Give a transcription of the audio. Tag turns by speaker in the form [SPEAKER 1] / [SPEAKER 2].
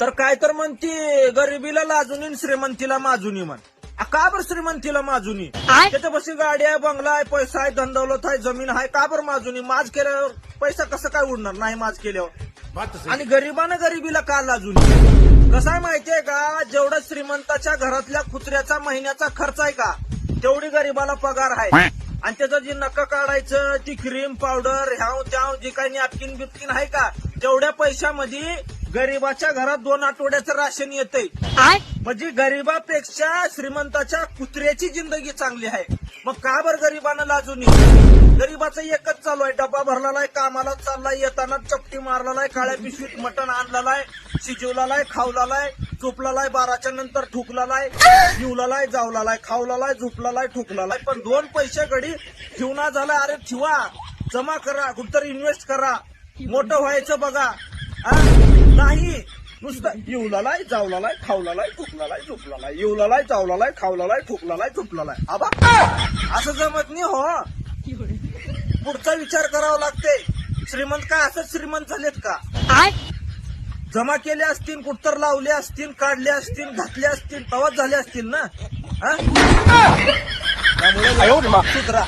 [SPEAKER 1] तर काय तर म्हणती गरिबीला लाजुनी श्रीमंतीला माजुनी म्हण. आ, का बरं श्रीमंतीला माजुनी त्याच्यापाशी गाडी आहे बंगला आहे पैसा आहे धनदौलत आहे जमीन आहे का बरं माजुनी माज केल्यावर पैसा कसं काय उडणार? नाही माज केल्यावर. आणि गरिबानं गरिबीला का लाजुनी कसं आहे माहितीये का? जेवढा श्रीमंताच्या घरातल्या कुत्र्याचा महिन्याचा खर्च आहे का तेवढी गरिबाला पगार आहे. आणि त्याचं जे नका काढायचं ती क्रीम पावडर ह्याव त्याव जे काही नॅपकिन बिपकिन आहे का तेवढ्या पैशामध्ये गरिबाच्या घरात दोन आठवड्याचं राशन येतंय. म्हणजे गरिबापेक्षा श्रीमंताच्या कुत्र्याची जिंदगी चांगली आहे. मग का बरं गरिबानं लाजून गरिबाचं एकच चालू आहे डबा भरलेला आहे कामाला चाललाय येताना चपटी मारलेला आहे काळ्या पिशवीत मटण आणलेला आहे शिजवलेला आहे खावलेला आहे झोपलेला आहे बाराच्या नंतर ठुकलेला आहे जीवलेला आहे जावलेला आहे खावलेला आहे झोपलेला आहे ठुकलेला आहे पण दोन पैसे गडी ठेवणा झालाय अरे ठेवा जमा करा कुठतरी इन्व्हेस्ट करा. मोठं व्हायचं बघा. हा? नाही. नुसतं येवलालाय जावलालाय खावलालाय ठुकलालाय झोपलालाय. येवलालाय चावलालाय खावलालाय ठुकलालाय झोपलालाय. आबा असं जमत नाही हो. पुढचा विचार करावा लागते. श्रीमंत काय असंच श्रीमंत झालेत का? जमा केले असतील कुठतर लावले असतील काढले असतील घातले असतील तवाच झाले असतील ना? हा? त्यामुळे सुधरा.